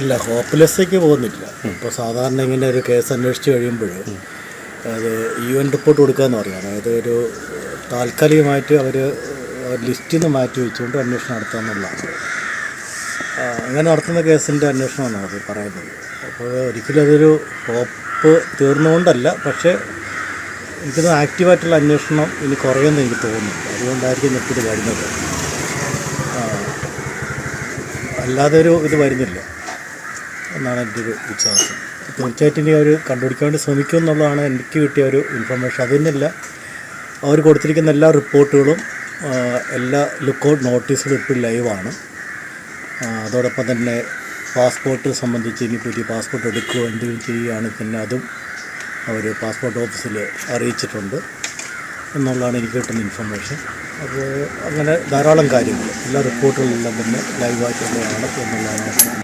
ഇല്ല ഹോപ്പ്ലെസ്സിലേക്ക് പോകുന്നില്ല. ഇപ്പോൾ സാധാരണ ഇങ്ങനെ ഒരു കേസ് അന്വേഷിച്ച് കഴിയുമ്പോൾ അത് യു എൻ റിപ്പോർട്ട് കൊടുക്കാമെന്ന് പറയും. അതായത് ഒരു താൽക്കാലികമായിട്ട് അവർ ലിസ്റ്റിൽ നിന്ന് മാറ്റി വെച്ചുകൊണ്ട് അന്വേഷണം നടത്താമെന്നുള്ളതാണ് അങ്ങനെ നടത്തുന്ന കേസിന്റെ അന്വേഷണമാണ് അത് പറയുന്നത്. അപ്പോൾ ഒരിക്കലും അതൊരു ഹോപ്പ് തീർന്നുകൊണ്ടല്ല. പക്ഷേ എനിക്കത് ആക്റ്റീവായിട്ടുള്ള അന്വേഷണം ഇനി കുറയുമെന്ന് എനിക്ക് തോന്നുന്നു. അതുകൊണ്ടായിരിക്കും ഇപ്പോൾ ഇത് വരുന്നത്. അല്ലാതെ ഒരു ഇത് വരുന്നില്ല. എന്നാണ് എന്റെ ഒരു വിശ്വാസം. തീർച്ചയായിട്ടും ഇനി അവർ കണ്ടുപിടിക്കാൻ വേണ്ടി ശ്രമിക്കും എന്നുള്ളതാണ് എനിക്ക് കിട്ടിയ ഒരു ഇൻഫർമേഷൻ അതിനല്ല അവർ കൊടുത്തിരിക്കുന്ന എല്ലാ റിപ്പോർട്ടുകളും എല്ലാ ലുക്കൗട്ട് നോട്ടീസുകളും ഇപ്പോൾ ലൈവാണ് അതോടൊപ്പം തന്നെ പാസ്പോർട്ട് സംബന്ധിച്ച് ഇനി പുതിയ പാസ്പോർട്ട് എടുക്കുകയോ എന്തെങ്കിലും ചെയ്യുകയാണെങ്കിൽ തന്നെ അതും അവർ പാസ്പോർട്ട് ഓഫീസിൽ അറിയിച്ചിട്ടുണ്ട് എന്നുള്ളതാണ് എനിക്ക് കിട്ടുന്ന ഇൻഫർമേഷൻ അപ്പോൾ അങ്ങനെ ധാരാളം കാര്യങ്ങൾ എല്ലാ റിപ്പോർട്ടുകളെല്ലാം തന്നെ ലൈവായിട്ടുള്ളതാണ് എന്നുള്ളതാണ്